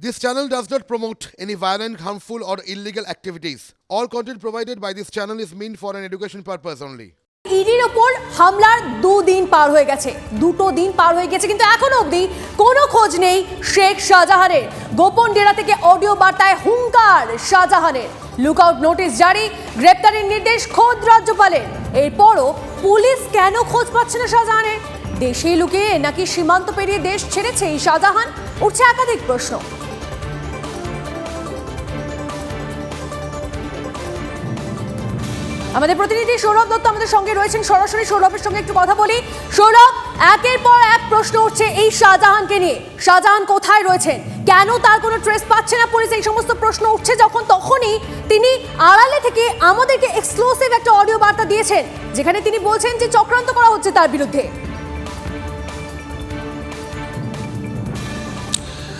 This channel does not promote any violent, harmful, or illegal activities. All content provided by this channel is meant for an education purpose only. ইডির ওপর হামলার দুদিন পার হয়ে গেছে। দুটো দিন পার হয়ে গেছে কিন্তু এখনও অবধি কোনো খোঁজ নেই শেখ শাহজাহানের। গোপন ডেরা থেকে অডিও বার্তায় হুঙ্কার শাহজাহানের। লুকআউট নোটিশ জারি গ্রেপ্তারের নির্দেশ খোদ রাজ্যপালের। এরপরও পুলিশ কেন খোঁজ পাচ্ছে না শাহজাহানের? দেশেই লুকিয়ে নাকি সীমান্ত পেরিয়ে দেশ ছেড়েছে এই শাহজাহান? উঠছে একাধিক প্রশ্ন। আমাদের প্রতিনিধি সৌরভ দত্ত আমাদের সঙ্গে রয়েছেন। সরাসরি সৌরভের সঙ্গে একটু কথা বলি। সৌরভ, একের পর এক প্রশ্ন উঠছে এই শাহজাহানকে নিয়ে। শাহজাহান কোথায় রয়েছেন? কেন তার কোনো ট্রেস পাচ্ছে না? পুলিশ এই সমস্ত প্রশ্ন উঠছে যখন তখনই তিনি আড়ালে থেকে আমাদেরকে এক্সক্লুসিভ একটা অডিও বার্তা দিয়েছেন, যেখানে তিনি বলছেন যে চক্রান্ত করা হচ্ছে তার বিরুদ্ধে।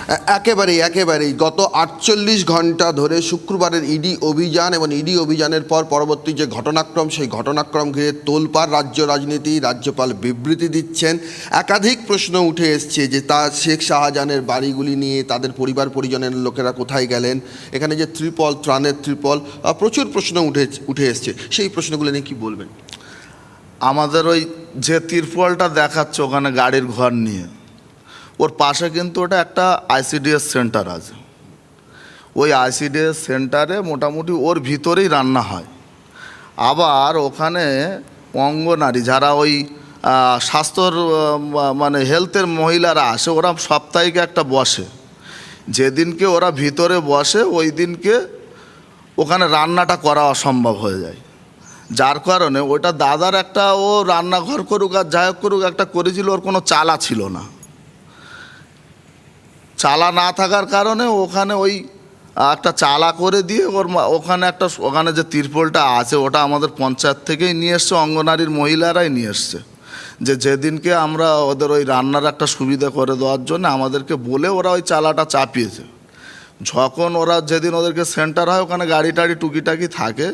একেবারেই একেবারেই গত আটচল্লিশ ঘণ্টা ধরে শুক্রবারের ইডি অভিযান এবং ইডি অভিযানের পর পরবর্তী যে ঘটনাক্রম, সেই ঘটনাক্রম ঘিরে তোলপাড় রাজ্য রাজনীতি, রাজ্যপাল বিবৃতি দিচ্ছেন। একাধিক প্রশ্ন উঠে এসছে যে তা শেখ শাহজাহানের বাড়িগুলি নিয়ে, তাদের পরিবার পরিজনের লোকেরা কোথায় গেলেন? এখানে যে ত্রিপল, ত্রাণের ত্রিপল প্রচুর প্রশ্ন উঠে উঠে এসছে। সেই প্রশ্নগুলো নিয়ে কি বলবেন? আমাদের ওই যে ত্রিপলটা দেখাচ্ছে ওখানে গাড়ির ঘর নিয়ে। ওর পাশে কিন্তু ওটা একটা আইসিডিএস সেন্টার আছে। ওই আইসিডিএস সেন্টারে মোটামুটি ওর ভিতরেই রান্না হয়। আবার ওখানে অঙ্গনারী যারা ওই স্বাস্থ্যর মানে হেলথের মহিলারা আসে, ওরা সাপ্তাহিক একটা বসে। যেদিনকে ওরা ভিতরে বসে, ওই দিনকে ওখানে রান্নাটা করা অসম্ভব হয়ে যায়। যার কারণে ওটা দাদার একটা ও রান্নাঘর করুক আর যাই করুক একটা করেছিল, ওর কোনো চালা ছিল না। চালা না থাকার কারণে ওখানে ওই একটা চালা করে দিয়ে ওর ওখানে একটা, ওখানে যে তিরপলটা আছে, ওটা আমাদের পঞ্চায়েত থেকেই নিয়ে এসছে, অঙ্গনারীর মহিলারাই নিয়ে এসছে। যে যেদিনকে আমরা ওদের ওই রান্নার একটা সুবিধা করে দেওয়ার জন্য আমাদেরকে বলে ওরা ওই চালাটা চাপিয়েছে। যখন ওরা যেদিন ওদেরকে সেন্টার হয়, ওখানে গাড়ি টাড়ি টুকিটাকি থাকে,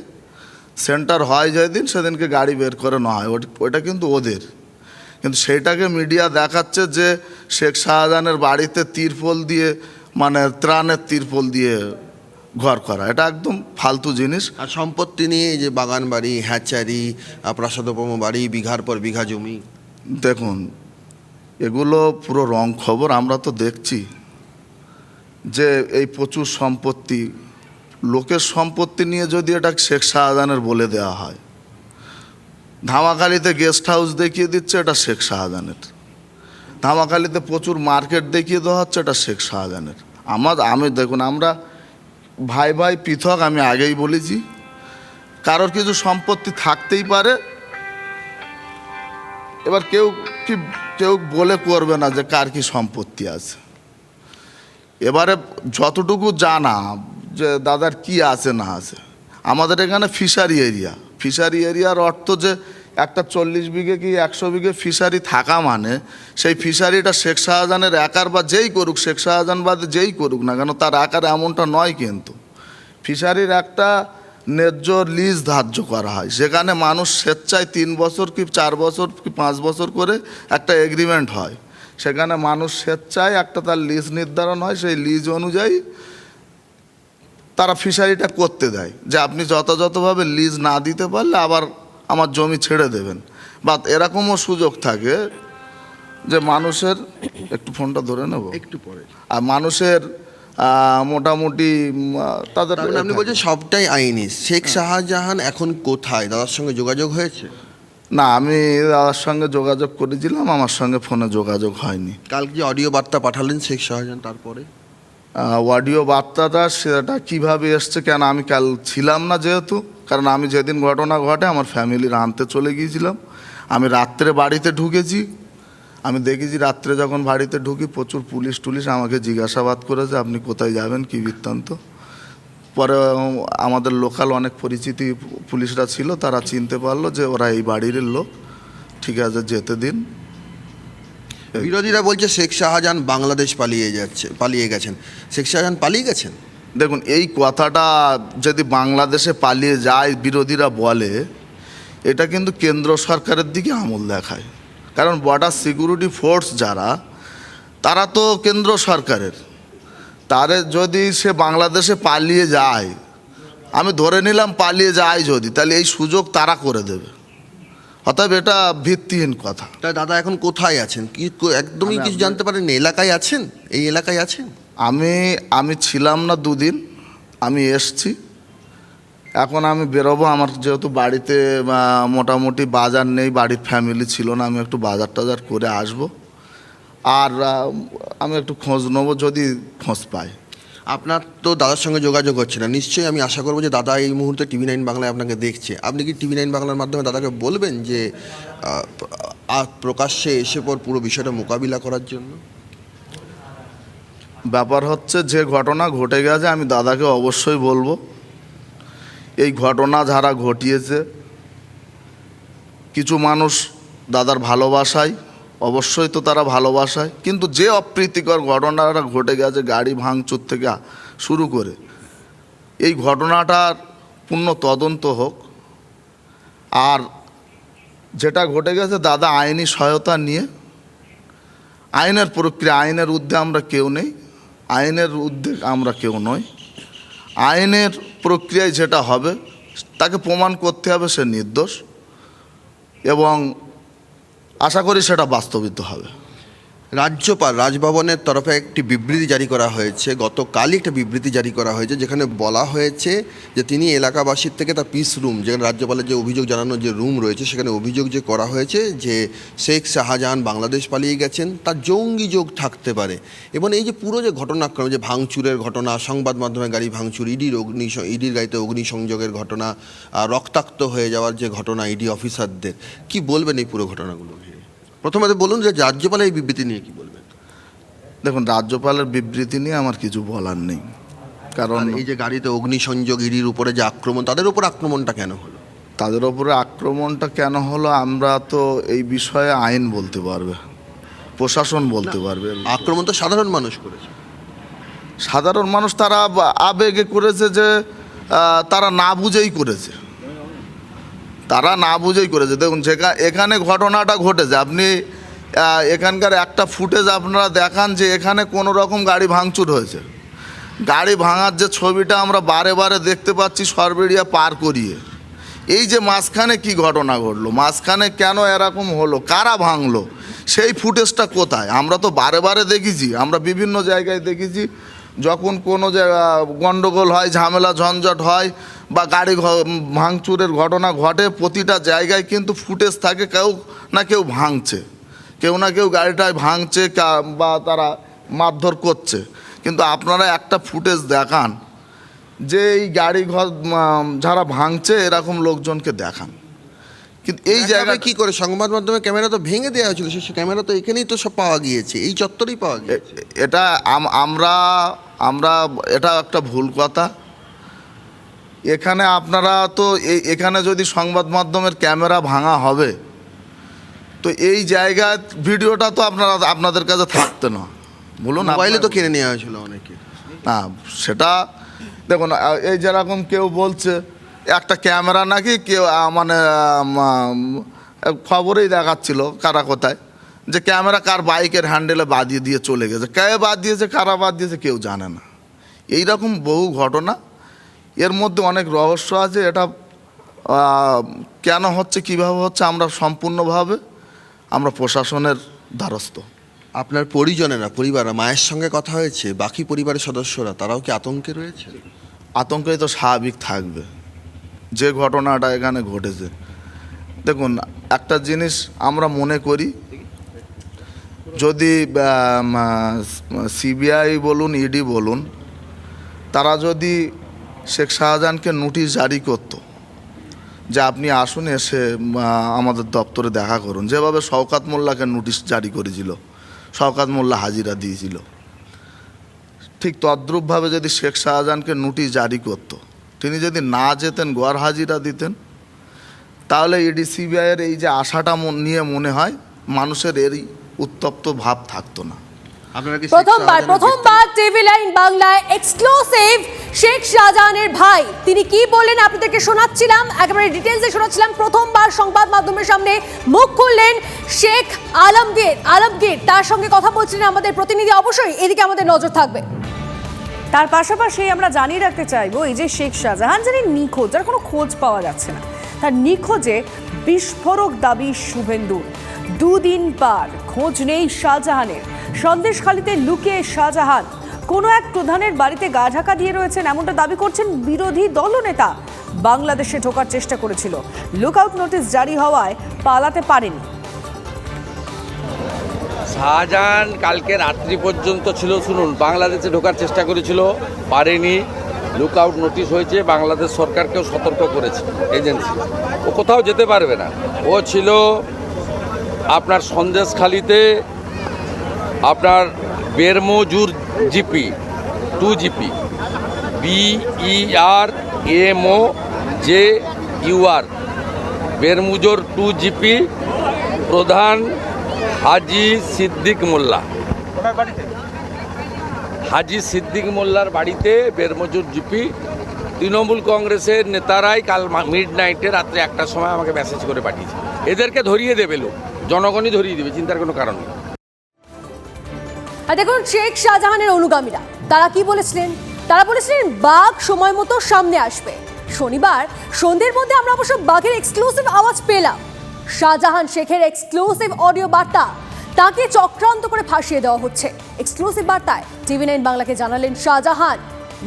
সেন্টার হয় যেদিন, সেদিনকে গাড়ি বের করে নেওয়া হয়। ওটা- কিন্তু ওদের। কিন্তু সেটাকে মিডিয়া দেখাচ্ছে যে শেখ শাহজাহানের বাড়িতে তিরপল দিয়ে মানে ত্রাণের তিরপল দিয়ে ঘর করা। এটা একদম ফালতু জিনিস। আর সম্পত্তি নিয়ে এই যে বাগান বাড়ি হ্যাচারি প্রাসাদোপম বাড়ি বিঘার পর বিঘা জমি। দেখুন এগুলো পুরো রং খবর আমরা তো দেখছি যে এই প্রচুর সম্পত্তি লোকের সম্পত্তি নিয়ে যদি এটা শেখ শাহজাহানের বলে দেওয়া হয়। ধামাখালিতে গেস্ট হাউস দেখিয়ে দিচ্ছে এটা শেখ শাহজাহানের। ধামাখালিতে প্রচুর মার্কেট দেখিয়ে দেওয়া হচ্ছে, এটা শেখ শাহজাহানের। আমার আমি দেখুন, আমরা ভাই ভাই পৃথক, আমি আগেই বলেছি, কারোর কিছু সম্পত্তি থাকতেই পারে। এবার কেউ কি কেউ বলে করবে না যে কার কি সম্পত্তি আছে। এবারে যতটুকু জানা যে দাদার কি আছে না আছে, আমাদের এখানে ফিশারি এরিয়া ফিশারি এরিয়ার অর্থ যে একটা চল্লিশ বিঘে কি একশো বিঘে ফিশারি থাকা মানে সেই ফিশারিটা শেখ শাহজাহানের একার বা যেই করুক, শেখ শাহজাহান বাদে যেই করুক না কেন, তার আকার এমনটা নয় কিন্তু। ফিশারির একটা ন্যায্য লিজ ধার্য করা হয় সেখানে মানুষ স্বেচ্ছায় তিন বছর কি চার বছর কি পাঁচ বছর করে একটা এগ্রিমেন্ট হয়। সেখানে মানুষ স্বেচ্ছায় একটা তার লিজ নির্ধারণ হয়, সেই লিজ অনুযায়ী তারা ফিশারিটা করতে দেয়। যে আপনি যথাযথভাবে লিজ না দিতে পারলে আবার আমার জমি ছেড়ে দেবেন। বা এরকমও সুযোগ থাকে যে মানুষের একটু ফোনটা ধরে নেব। একটু পরে। আর মানুষের মোটামুটি তাদের মানে আপনি বলছেন সবটাই আইনি। শেখ শাহজাহান এখন কোথায়? দাদার সঙ্গে যোগাযোগ হয়েছে? না আমি দাদার সঙ্গে যোগাযোগ করেছিলাম আমার সঙ্গে ফোনে যোগাযোগ হয়নি। কালকে যে অডিও বার্তা পাঠালেন শেখ শাহজাহান তারপরে? অডিও বার্তাটা সেটা কীভাবে এসছে কেন আমি কাল ছিলাম না যেহেতু। কারণ আমি যেদিন ঘটনা ঘটে আমার ফ্যামিলির আনতে চলে গিয়েছিলাম। আমি রাত্রে বাড়িতে ঢুকেছি। আমি দেখেছি রাত্রে যখন বাড়িতে ঢুকি প্রচুর পুলিশ টুলিশ আমাকে জিজ্ঞাসাবাদ করেছে, আপনি কোথায় যাবেন? কি বৃত্তান্ত? পরে আমাদের লোকাল অনেক পরিচিতি পুলিশরা ছিল, তারা চিনতে পারল যে ওরা এই বাড়ির লোক। ঠিক আছে, যেতে দিন। বিরোধীরা বলছে শেখ শাহজাহান বাংলাদেশ পালিয়ে যাচ্ছে, পালিয়ে গেছেন। শেখ শাহজাহান পালিয়ে গেছেন? দেখুন এই কথাটা যদি বাংলাদেশে পালিয়ে যায় বিরোধীরা বলে এটা কিন্তু কেন্দ্র সরকারের দিকে আমল দেখায়। কারণ বর্ডার সিকিউরিটি ফোর্স যারা তারা তো কেন্দ্র সরকারের। তারে যদি সে বাংলাদেশে পালিয়ে যায় আমি ধরে নিলাম পালিয়ে যায় যদি তাহলে এই সুযোগ তারা করে দেবে। অতএব এটা ভিত্তিহীন কথা। তা দাদা এখন কোথায় আছেন? কি একদমই কিছু জানতে পারেন এলাকায় আছেন? এই এলাকায় আছেন? আমি আমি ছিলাম না দুদিন, আমি এসছি। এখন আমি বেরোবো, আমার যেহেতু বাড়িতে মোটামুটি বাজার নেই, বাড়ির ফ্যামিলি ছিল না, আমি একটু বাজার টাজার করে আসব। আর আমি একটু খোঁজ নেব, যদি খোঁজ পাই। আপনার তো দাদার সঙ্গে যোগাযোগ হচ্ছে না। নিশ্চয়ই আমি আশা করব যে দাদা এই মুহূর্তে টিভি নাইন বাংলায় আপনাকে দেখছে। আপনি কি টিভি নাইন বাংলার মাধ্যমে দাদাকে বলবেন যে প্রকাশ্যে এসে পর পুরো বিষয়টা মোকাবিলা করার জন্য? ব্যাপার হচ্ছে যে ঘটনা ঘটে গেছে, আমি দাদাকে অবশ্যই বলব। এই ঘটনা যারা ঘটিয়েছে, কিছু মানুষ দাদার ভালোবাসায়, অবশ্যই তো তারা ভালোবাসায়, কিন্তু যে অপ্রীতিকর ঘটনাটা ঘটে গেছে গাড়ি ভাঙচুর থেকে শুরু করে, এই ঘটনাটার পূর্ণ তদন্ত হোক। আর যেটা ঘটে গেছে, দাদা আইনি সহায়তা নিয়ে, আইনের প্রক্রিয়া, আইনের ঊর্ধ্বে আমরা কেউ নেই। আইনের উদ্যোগ আমরা কেউ নই। আইনের প্রক্রিয়ায় যেটা হবে, তাকে প্রমাণ করতে হবে সে নির্দোষ এবং আশা করি সেটা বাস্তবিত হবে। রাজ্যপাল রাজভবনের তরফে একটি বিবৃতি জারি করা হয়েছে। গতকালই একটা বিবৃতি জারি করা হয়েছে, যেখানে বলা হয়েছে যে তিনি এলাকাবাসীর থেকে তার পিস রুম যেখানে রাজ্যপালের যে অভিযোগ জানানোর যে রুম রয়েছে, সেখানে অভিযোগ যে করা হয়েছে যে শেখ শাহজাহান বাংলাদেশ পালিয়ে গেছেন, তার জঙ্গি যোগ থাকতে পারে। এবং এই যে পুরো যে ঘটনাক্রম, যে ভাঙচুরের ঘটনা, সংবাদ মাধ্যমে গাড়ি ভাঙচুর, ইডির অগ্নি, ইডির গাড়িতে অগ্নিসংযোগের ঘটনা রক্তাক্ত হয়ে যাওয়ার যে ঘটনা, ইডি অফিসারদের, কি বলবেন এই পুরো ঘটনাগুলো? প্রথমে বলুন যে রাজ্যপাল এই বিবৃতি নিয়ে কি বলবেন? দেখুন রাজ্যপালের বিবৃতি নিয়ে আমার কিছু বলার নেই। কারণ এই যে গাড়িতে অগ্নিসংযোগ ইডির উপরে যে আক্রমণ তাদের উপর আক্রমণটা কেন হলো? তাদের ওপরে আক্রমণটা কেন হলো আমরা তো এই বিষয়ে আইন বলতে পারবে প্রশাসন বলতে পারবে। আক্রমণ তো সাধারণ মানুষ করেছে। সাধারণ মানুষ তারা আবেগে করেছে যে তারা না বুঝেই করেছে। তারা না বুঝেই করেছে। দেখুন এখানে ঘটনাটা ঘটেছে। আপনি এখানকার একটা ফুটেজ আপনারা দেখান যে এখানে কোনো রকম গাড়ি ভাঙচুর হয়েছে। গাড়ি ভাঙার যে ছবিটা আমরা বারে বারে দেখতে পাচ্ছি সরবেরিয়া পার করিয়ে। এই যে মাঝখানে কি ঘটনা ঘটলো, মাঝখানে কেন এরকম হলো, কারা ভাঙলো, সেই ফুটেজটা কোথায়? আমরা তো বারে বারে দেখেছি, আমরা বিভিন্ন জায়গায় দেখেছি, যখন কোনো জায়গা গণ্ডগোল হয়, ঝামেলা, ঝঞ্ঝট হয় বা গাড়ি ভাঙচুরের ঘটনা ঘটে প্রতিটা জায়গায় কিন্তু ফুটেজ থাকে কেউ না কেউ ভাঙছে। কেউ না কেউ গাড়িটায় ভাঙছে বা তারা মারধর করছে। কিন্তু আপনারা একটা ফুটেজ দেখান যে এই গাড়ি ঘর যারা ভাঙছে এরকম লোকজনকে দেখান। কিন্তু এই জায়গায় কি করে? সংবাদ মাধ্যমে ক্যামেরা তো ভেঙে দেওয়া হয়েছিল সেই ক্যামেরা তো এখানেই তো সব পাওয়া গিয়েছে এই চত্বরেই পাওয়া গিয়েছে। এটা আমরা আমরা এটা একটা ভুল কথা। এখানে আপনারা তো এই এখানে যদি সংবাদ মাধ্যমের ক্যামেরা ভাঙা হবে তো এই জায়গায় ভিডিওটা তো আপনারা আপনাদের কাছে থাকতে না। বলুন মোবাইলে তো কিনে নেওয়া হয়েছিল অনেকে। না সেটা দেখুন এই যেরকম কেউ বলছে একটা ক্যামেরা নাকি কেউ মানে খবরেই দেখাচ্ছিল কারা কোথায় যে ক্যামেরা কার বাইকের হ্যান্ডেলে বাদিয়ে দিয়ে চলে গেছে। কে বাদ দিয়েছে কারা বাদ দিয়েছে কেউ জানে না। এই রকম বহু ঘটনা এর মধ্যে অনেক রহস্য আছে এটা কেন হচ্ছে কীভাবে হচ্ছে আমরা সম্পূর্ণভাবে আমরা প্রশাসনের দ্বারস্থ। আপনার পরিজনেরা পরিবার মায়ের সঙ্গে কথা হয়েছে বাকি পরিবারের সদস্যরা তারাও কি আতঙ্কে রয়েছে? আতঙ্কে তো স্বাভাবিক থাকবে যে ঘটনাটা এখানে ঘটেছে। দেখুন একটা জিনিস আমরা মনে করি যদি সিবিআই বলুন ইডি বলুন তারা যদি শেখ শাহজাহানকে নোটিশ জারি করত যে আপনি আসুন, এসে আমাদের দপ্তরে দেখা করুন। যেভাবে শওকাত মোল্লাকে নোটিশ জারি করেছিল, শওকাত মোল্লা হাজিরা দিয়েছিল। ঠিক তদ্রূপভাবে যদি শেখ শাহজাহানকে নোটিশ জারি করত, তিনি যদি না যেতেন গড় হাজিরা দিতেন, তাহলে ইডি সিবিআইয়ের এই যে আশাটা নিয়ে মনে হয়, মানুষের এরই উত্তপ্ত ভাব থাকতো না। প্রথমবার প্রথমবার টিভি লাইন বাংলায় এক্সক্লুসিভ শেখ শাহজাহানের ভাই। তিনি কি বললেন আপনাদেরকে শোনাচ্ছিলাম একেবারে ডিটেলসে শোনাচ্ছিলাম। প্রথমবার সংবাদ মাধ্যমের সামনে মুখ খুললেন শেখ আলমগীর আলমগীর তার সঙ্গে কথা বলছিলেন আমাদের প্রতিনিধি। অবশ্যই এদিকে আমাদের নজর থাকবে। তার পাশাপাশি আমরা জানিয়ে রাখতে চাইব এই যে শেখ শাহজাহান যিনি নিখোঁজ যার কোনো খোঁজ পাওয়া যাচ্ছে না। তার নিখোঁজে বিস্ফোরক দাবি শুভেন্দুর। দুদিন পার, খোঁজ নেই শাহজাহানের। সন্দেশখালিতে লুকিয়ে শাহজাহান। কোনো এক প্রধানের বাড়িতে গা ঢাকা দিয়ে রয়েছেন এমনটা দাবি করছেন বিরোধী দলনেতা। বাংলাদেশে ঢোকার চেষ্টা করেছিল। লুকআউট নোটিশ জারি হওয়ায় পালাতে পারেনি। শাহজাহান কালকে রাত্রি পর্যন্ত ছিল, শুনুন, বাংলাদেশে ঢোকার চেষ্টা করেছিল, পারেনি। লুক আউট নোটিশ হয়েছে, বাংলাদেশ সরকারকেও সতর্ক করেছে, এজেন্সি। ও কোথাও যেতে পারবে না। ও ছিল আপনার সন্দেশখালিতে আপনার Bermajur GP two GP BER MO J UR Bermajur two GP প্রধান হাজি সিদ্দিক মোল্লা। হাজি সিদ্দিক মোল্লার বাড়িতে বেরমজুর জিপি। তৃণমূল কংগ্রেসের নেতারাই কাল মিড নাইটে রাত্রে একটার সময় আমাকে মেসেজ করে পাঠিয়েছে। এদেরকে ধরিয়ে দেবে লোক। জনগণই ধরিয়ে দেবে, চিন্তার কোনো কারণ নেই। আর দেখুন, শেখ শাহজাহানের অনুগামীরা, তারা কি বলেছিলেন? তারা বলেছিলেন, বাঘ সময় মতো সামনে আসবে। শনিবার, সন্ধ্যের মধ্যে আমরা অবশ্য বাঘের এক্সক্লুসিভ আওয়াজ পেলাম। শাহজাহান শেখের এক্সক্লুসিভ অডিও বার্তা, তাকে চক্রান্ত করে ফাঁসিয়ে দেওয়া হচ্ছে। এক্সক্লুসিভ বার্তায় টিভি নাইন বাংলাকে জানালেন শাহজাহান।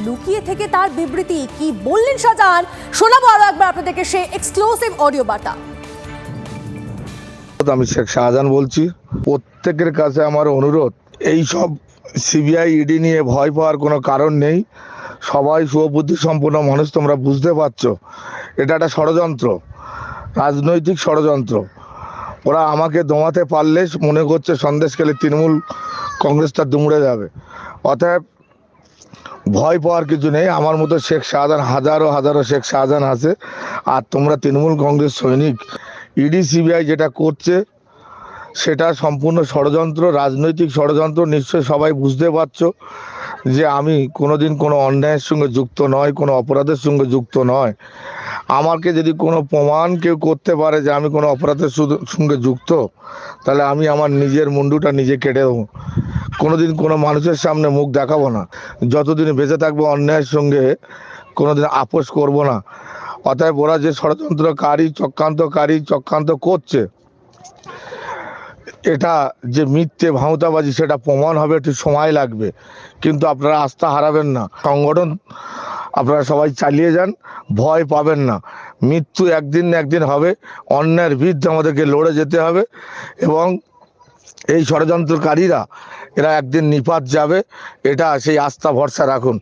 লুকিয়ে থেকে তার বিবৃতি কি বললেন শাহজাহান, শোনাবো আরও একবার আপনাদেরকে সে এক্সক্লুসিভ অডিও বার্তা। আমি শেখ শাহজাহান বলছি। প্রত্যেকের কাছে আমার অনুরোধ এই সব সিবিআই, ইডি নিয়ে ভয় পাওয়ার কোনো কারণ নেই। সবাই সুবুদ্ধি সম্পন্ন মানুষ, তোমরা বুঝতে পারছ। এটা একটা ষড়যন্ত্র, রাজনৈতিক ষড়যন্ত্র। ওরা আমাকে দমাতে পারলে মনে করছে সন্দেশ সন্দেশকালে তৃণমূল কংগ্রেসটা দুমড়ে যাবে। অতএব ভয় পাওয়ার কিছু নেই। আমার মতো শেখ শাহজাহান, হাজারো হাজারো শেখ শাহজাহান আছে। আর তোমরা তৃণমূল কংগ্রেস সৈনিক ইডি, সিবিআই যেটা করছে, সেটা সম্পূর্ণ ষড়যন্ত্র, রাজনৈতিক ষড়যন্ত্র, নিশ্চয়ই সবাই বুঝতে পারছ যে আমি কোনোদিন কোনো অন্যায়ের সঙ্গে যুক্ত নয় কোনো অপরাধের সঙ্গে যুক্ত নয় আমাকে যদি কোনো প্রমাণ কেউ করতে পারে যে আমি কোনো অপরাধের সঙ্গে যুক্ত, তাহলে আমি আমার নিজের মুন্ডুটা নিজে কেটে দেবো। কোনোদিন কোনো মানুষের সামনে মুখ দেখাবো না। যতদিন বেঁচে থাকব, অন্যায়ের সঙ্গে কোনোদিন আপোষ করব না। অতএব ওরা যে ষড়যন্ত্রকারী, চক্রান্তকারী, চক্রান্ত করছে, এটা যে মিথ্যে ভাঁওতাবাজি সেটা প্রমাণ হবে, একটু সময় লাগবে। কিন্তু আপনারা আস্থা হারাবেন না। সংগঠন, আপনারা সবাই চালিয়ে যান, ভয় পাবেন না। মৃত্যু একদিন না একদিন হবে, অন্যায়ের বিরুদ্ধে আমাদেরকে লড়ে যেতে হবে এবং এই ষড়যন্ত্রকারীরা, এরা একদিন নিপাত যাবে, এটা সেই আস্থা, ভরসা রাখুন।